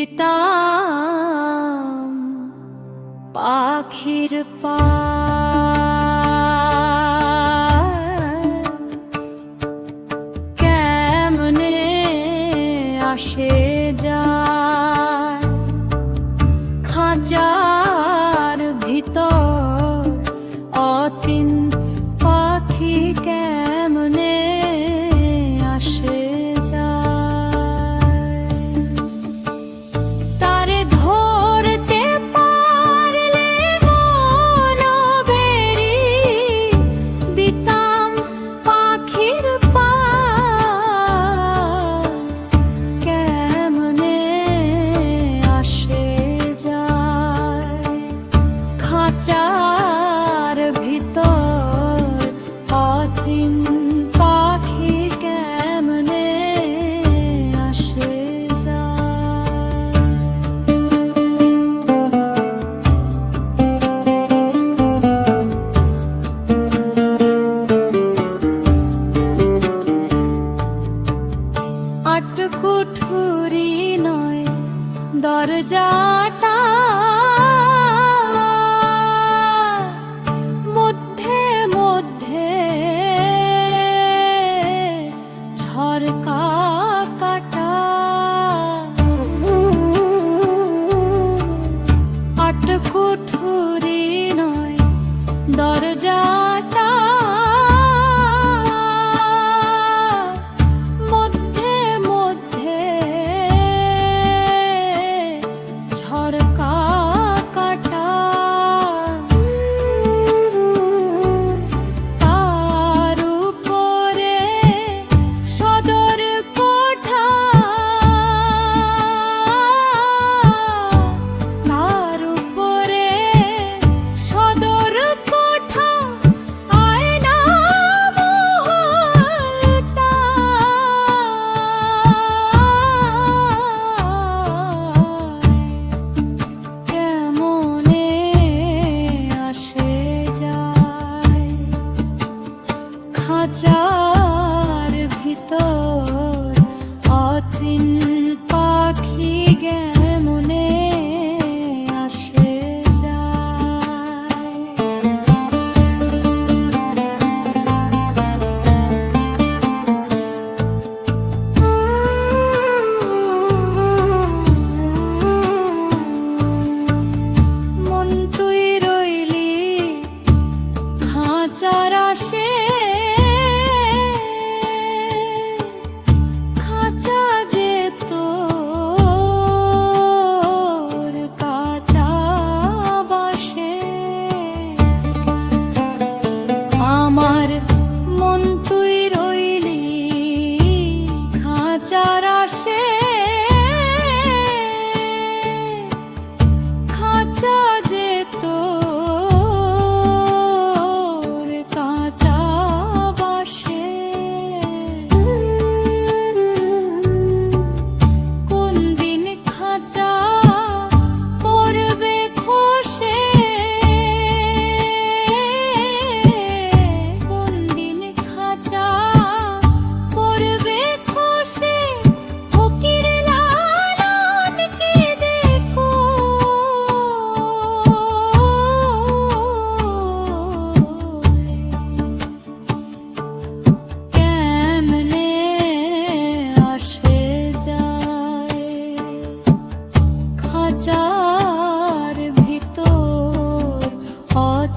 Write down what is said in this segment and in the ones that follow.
দিতাম পাখির পা কেমনে আসে যা খাজার ভিতর অচিন্ত আমার মন তো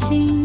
心。